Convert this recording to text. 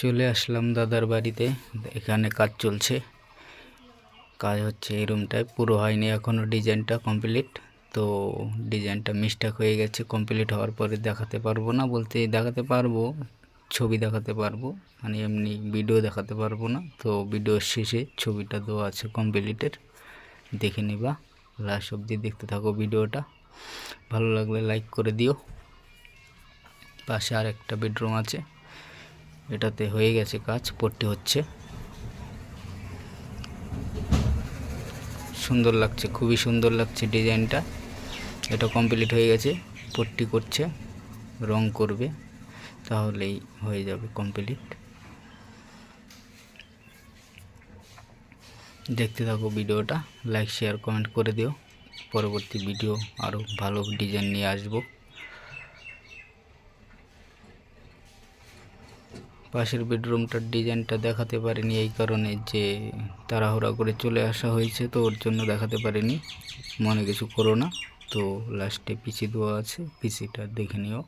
চলে আসলাম দাদার বাড়িতে। এখানে কাজ চলছে। কাজ হচ্ছে এই রুমটায় পুরো হয়নি এখনও ডিজাইনটা কমপ্লিট তো ডিজাইনটা মিস্টেক হয়ে গেছে। কমপ্লিট হওয়ার পরে দেখাতে পারব না বলতে দেখাতে পারব, ছবি দেখাতে পারব। মানে এমনি ভিডিও দেখাতে পারব না। তো ভিডিওর শেষে ছবিটা দেওয়া আছে কমপ্লিটের দেখে নিবা। লাস্ট অবধি দেখতে থাকো ভিডিওটা ভালো লাগলে লাইক করে দিও। পাশে আর একটা বেডরুম আছে। এটাতে হয়ে গেছে কাজ পট্টি হচ্ছে। সুন্দর লাগছে, খুবই সুন্দর লাগছে ডিজাইনটা। এটা কমপ্লিট হয়ে গেছে, পট্টি করছে, রং করবে, তাহলেই হয়ে যাবে কমপ্লিট দেখতে থাকো ভিডিওটা লাইক শেয়ার কমেন্ট করে দিও। পরবর্তী ভিডিও আরও ভালো ডিজাইন নিয়ে আসব। পাশের বেডরুমটার ডিজাইনটা দেখাতে পারিনি এই কারণে যে তাড়াহুড়া করে চলে আসা হয়েছে, তো ওর জন্য দেখাতে পারিনি। মনে কিছু করো না। তো লাস্টে পিসি দেওয়া আছে, পিসিটা দেখে নিও।